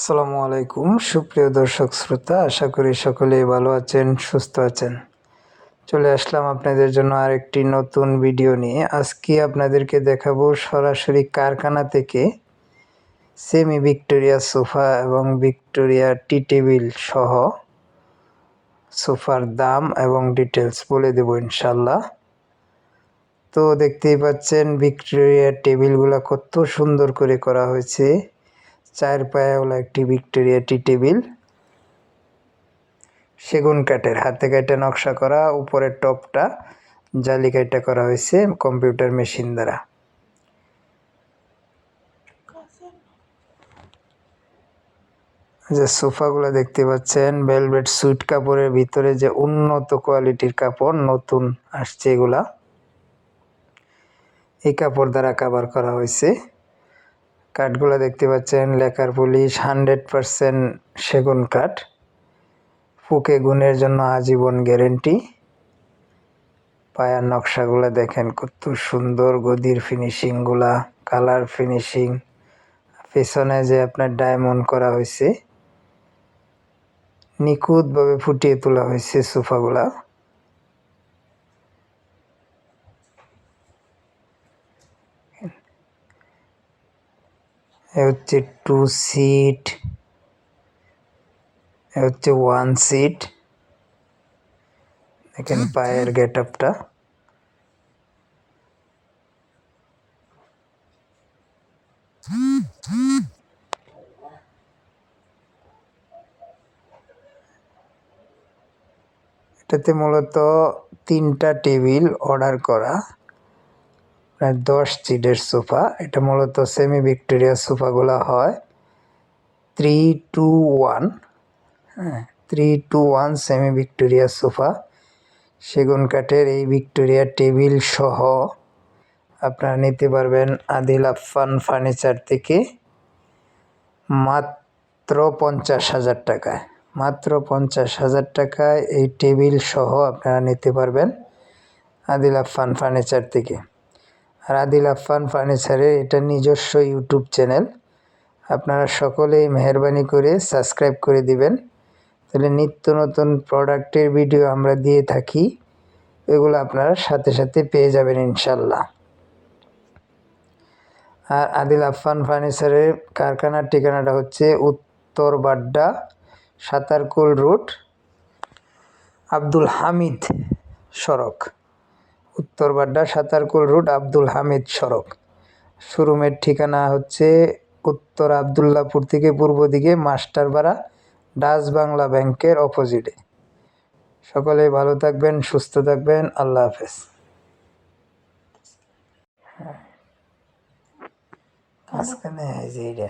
আসসালামু আলাইকুম, সুপ্রিয় দর্শক শ্রোতা, আশা করি সকলেই ভালো আছেন, সুস্থ আছেন। চলে আসলাম আপনাদের জন্য আরেকটি নতুন ভিডিও নিয়ে। আজকে আপনাদেরকে দেখাবো সরাসরি কারখানা থেকে সেমি ভিক্টোরিয়া সোফা এবং ভিক্টোরিয়া টি টেবিল সহ সোফার দাম এবং ডিটেলস বলে দেবো ইনশাল্লাহ তো দেখতেই পাচ্ছেন ভিক্টোরিয়া টেবিলগুলো কত সুন্দর করে করা হয়েছে। চার পায়াওয়ালা একটি ভিক্টোরিয়া টি টেবিল। সেগুন কাঠের, হাতে কাটে নকশা করা উপরের টপটা, জালি কাটা করা হয়েছে কম্পিউটার মেশিন দ্বারা। যে সোফাগুলো দেখতে পাচ্ছেন, ভেলভেট সুইট কাপড়ের ভিতরে যে উন্নত কোয়ালিটির কাপড়, নতুন আসছে এগুলা। এই কাপড় দ্বারা কাভার করা হয়েছে। কাঠগুলো দেখতে পাচ্ছেন, লেখার পুলিশ, হান্ড্রেড পারসেন্ট সেগুন কাঠ। ফুকে গুণের জন্য আজীবন গ্যারেন্টি। পায়ার নকশাগুলো দেখেন কত সুন্দর, গদির ফিনিশিংগুলা, কালার ফিনিশিং। পেছনে যে আপনার ডায়মন্ড করা হয়েছে, নিখুঁতভাবে ফুটিয়ে তোলা হয়েছে সোফাগুলা। এ হচ্ছে টু সিট এ হচ্ছে ওয়ান সিট দেখেন পায়ের গেট আপটা এটাতে মূলত তিনটা টেবিল অর্ডার করা। প্রায় দশ সিটের সোফা এটা মূলত সেমি ভিক্টোরিয়া সোফাগুলো হয়। থ্রি টু ওয়ান হ্যাঁ three two one semi Victoria sofa সেগুন কাঠের এই ভিক্টোরিয়া টেবিল সহ আপনারা নিতে পারবেন আদিল আফান ফার্নিচার থেকে মাত্র পঞ্চাশ হাজার টাকায়। মাত্র পঞ্চাশ হাজার টাকায় এই টেবিল সহ আপনারা নিতে পারবেন আদিল আফান ফার্নিচার থেকে। আর আদিল আফান ফার্নিচারের এটা নিজস্ব ইউটিউব চ্যানেল। আপনারা সকলেই মেহরবানি করে সাবস্ক্রাইব করে দিবেন। তাহলে নিত্য নতুন প্রোডাক্টের ভিডিও আমরা দিয়ে থাকি। এগুলো আপনারা সাথে সাথে পেয়ে যাবেন ইনশাল্লাহ আর আদিল আফান ফার্নিচারের কারখানার ঠিকানাটা হচ্ছে উত্তর বাড্ডা, সাতারকুল রুট আব্দুল হামিদ সড়ক। উত্তর বাড্ডা সাতারকুল রুট আব্দুল হামিদ সড়ক। শোরুমের ঠিকানা হচ্ছে উত্তর আবদুল্লাপুর থেকে পূর্ব দিকে মাস্টারপাড়া, ডাচ বাংলা ব্যাংকের অপোজিটে। সকলে ভালো থাকবেন, সুস্থ থাকবেন, আল্লাহ হাফেজ। মাঝখানে এই যে